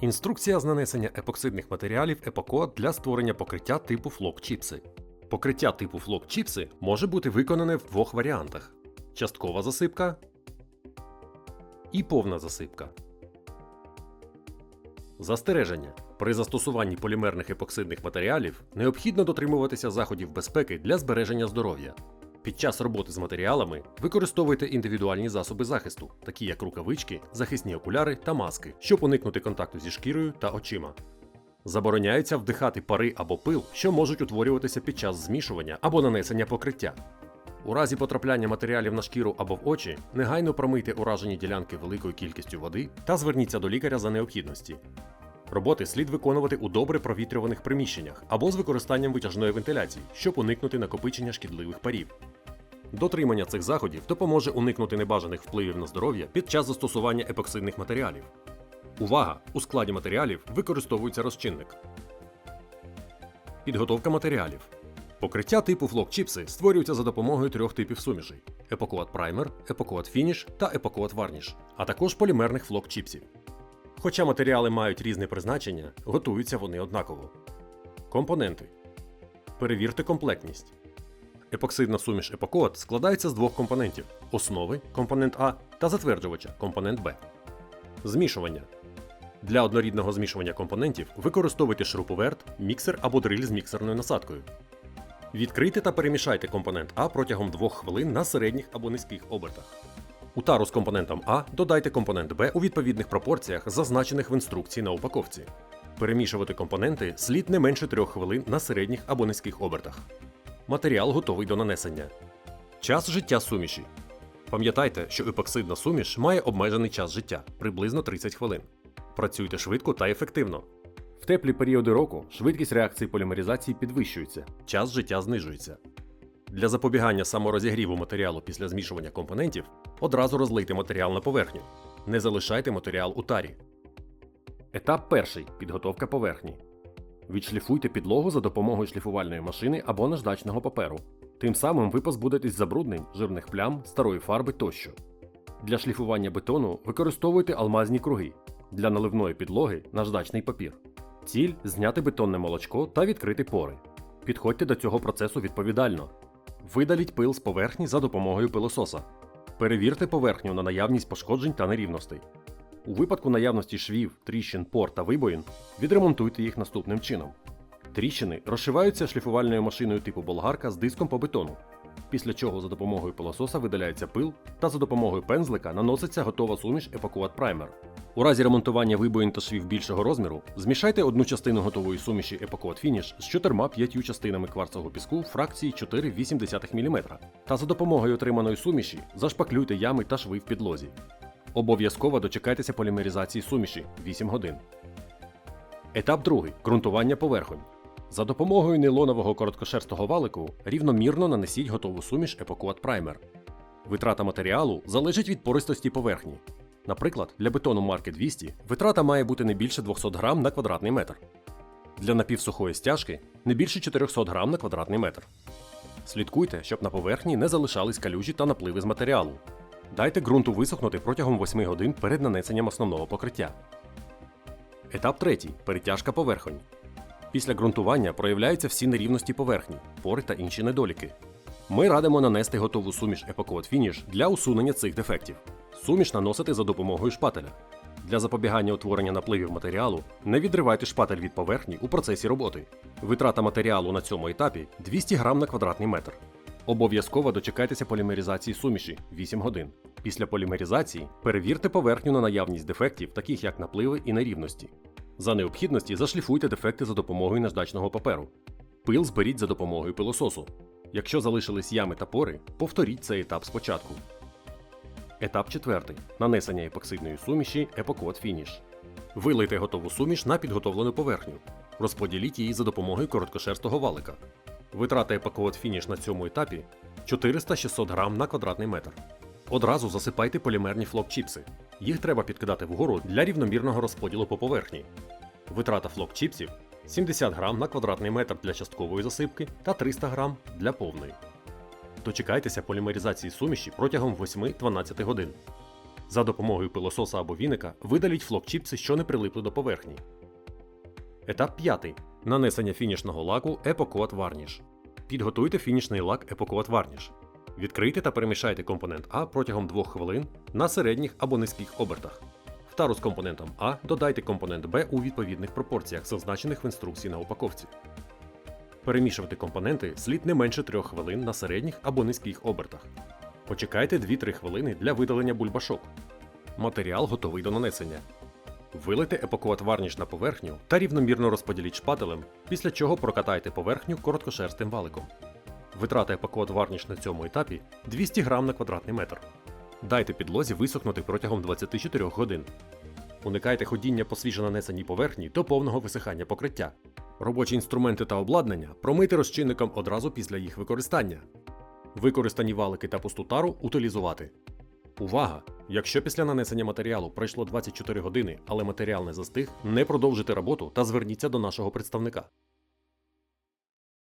Інструкція з нанесення епоксидних матеріалів епокод для створення покриття типу флок-чіпси. Покриття типу флок-чіпси може бути виконане в двох варіантах: часткова засипка і повна засипка. Застереження. При застосуванні полімерних епоксидних матеріалів необхідно дотримуватися заходів безпеки для збереження здоров'я. Під час роботи з матеріалами використовуйте індивідуальні засоби захисту, такі як рукавички, захисні окуляри та маски, щоб уникнути контакту зі шкірою та очима. Забороняється вдихати пари або пил, що можуть утворюватися під час змішування або нанесення покриття. У разі потрапляння матеріалів на шкіру або в очі, негайно промийте уражені ділянки великою кількістю води та зверніться до лікаря за необхідності. Роботи слід виконувати у добре провітрюваних приміщеннях або з використанням витяжної вентиляції, щоб уникнути накопичення шкідливих парів. Дотримання цих заходів допоможе уникнути небажаних впливів на здоров'я під час застосування епоксидних матеріалів. Увага! У складі матеріалів використовується розчинник. Підготовка матеріалів. Покриття типу флок-чіпси створюються за допомогою трьох типів сумішей: епокод праймер, епокод фініш та епокод варніш, а також полімерних флок-чіпсів. Хоча матеріали мають різне призначення, готуються вони однаково. Компоненти. Перевірте комплектність. Епоксидна суміш епокод складається з двох компонентів: основи компонент А та затверджувача компонент Б. Змішування. Для однорідного змішування компонентів використовуйте шуруповерт, міксер або дриль з міксерною насадкою. Відкрийте та перемішайте компонент А протягом 2 хвилин на середніх або низьких обертах. У тару з компонентом А додайте компонент Б у відповідних пропорціях, зазначених в інструкції на упаковці. Перемішувати компоненти слід не менше 3 хвилин на середніх або низьких обертах. Матеріал готовий до нанесення. Час життя суміші. Пам'ятайте, що епоксидна суміш має обмежений час життя приблизно 30 хвилин. Працюйте швидко та ефективно. В теплі періоди року швидкість реакції полімеризації підвищується, час життя знижується. Для запобігання саморозігріву матеріалу після змішування компонентів одразу розлийте матеріал на поверхню. Не залишайте матеріал у тарі. Етап перший підготовка поверхні. Відшліфуйте підлогу за допомогою шліфувальної машини або наждачного паперу. Тим самим ви позбудетесь забруднень, жирних плям, старої фарби тощо. Для шліфування бетону використовуйте алмазні круги. Для наливної підлоги наждачний папір. Ціль зняти бетонне молочко та відкрити пори. Підходьте до цього процесу відповідально. Видаліть пил з поверхні за допомогою пилососа. Перевірте поверхню на наявність пошкоджень та нерівностей. У випадку наявності швів, тріщин, пор та вибоїн відремонтуйте їх наступним чином. Тріщини розшиваються шліфувальною машиною типу болгарка з диском по бетону, після чого за допомогою пилососа видаляється пил та за допомогою пензлика наноситься готова суміш Epoquat Primer. У разі ремонтування вибоїн та швів більшого розміру змішайте одну частину готової суміші Epoquat Finish з 4-5 частинами кварцового піску фракції 4,8 мм та за допомогою отриманої суміші зашпаклюйте ями та шви в підлозі. Обов'язково дочекайтеся полімеризації суміші 8 годин. Етап другий ґрунтування поверхонь. За допомогою нейлонового короткошерстого валику рівномірно нанесіть готову суміш Epoquat Primer. Витрата матеріалу залежить від пористості поверхні. Наприклад, для бетону марки 200 витрата має бути не більше 200 грам на квадратний метр. Для напівсухої стяжки не більше 400 грам на квадратний метр. Слідкуйте, щоб на поверхні не залишались калюжі та напливи з матеріалу. Дайте ґрунту висохнути протягом 8 годин перед нанесенням основного покриття. Етап третій перетяжка поверхонь. Після ґрунтування проявляються всі нерівності поверхні, пори та інші недоліки. Ми радимо нанести готову суміш Epoquat Finish для усунення цих дефектів. Суміш наносити за допомогою шпателя. Для запобігання утворення напливів матеріалу не відривайте шпатель від поверхні у процесі роботи. Витрата матеріалу на цьому етапі 200 грам на квадратний метр. Обов'язково дочекайтеся полімеризації суміші 8 годин. Після полімеризації перевірте поверхню на наявність дефектів, таких як напливи і нерівності. За необхідності зашліфуйте дефекти за допомогою наждачного паперу. Пил зберіть за допомогою пилососу. Якщо залишились ями та пори, повторіть цей етап спочатку. Етап 4. Нанесення епоксидної суміші Epoquat Finish. Вилийте готову суміш на підготовлену поверхню. Розподіліть її за допомогою короткошерстого валика. Витрата Epoquat Finish на цьому етапі 400-600 грам на квадратний метр. Одразу засипайте полімерні флок-чіпси. Їх треба підкидати вгору для рівномірного розподілу по поверхні. Витрата флок-чіпсів 70 грам на квадратний метр для часткової засипки та 300 грам для повної. Дочекайтеся полімеризації суміші протягом 8-12 годин. За допомогою пилососа або віника видаліть флок-чіпси, що не прилипли до поверхні. Етап 5. Нанесення фінішного лаку Epocot Varnish. Підготуйте фінішний лак Epocot Varnish. Відкрийте та перемішайте компонент А протягом 2 хвилин на середніх або низьких обертах. В тару з компонентом А додайте компонент Б у відповідних пропорціях, зазначених в інструкції на упаковці. Перемішувати компоненти слід не менше 3 хвилин на середніх або низьких обертах. Почекайте 2-3 хвилини для видалення бульбашок. Матеріал готовий до нанесення. Вилийте епокуат варніш на поверхню та рівномірно розподіліть шпателем, після чого прокатайте поверхню короткошерстим валиком. Витрата епокуат варніш на цьому етапі 200 грам на квадратний метр. Дайте підлозі висохнути протягом 24 годин. Уникайте ходіння по свіжо нанесеній поверхні до повного висихання покриття. Робочі інструменти та обладнання промийте розчинником одразу після їх використання. Використані валики та пусту тару утилізувати. Увага! Якщо після нанесення матеріалу пройшло 24 години, але матеріал не застиг, не продовжуйте роботу та зверніться до нашого представника.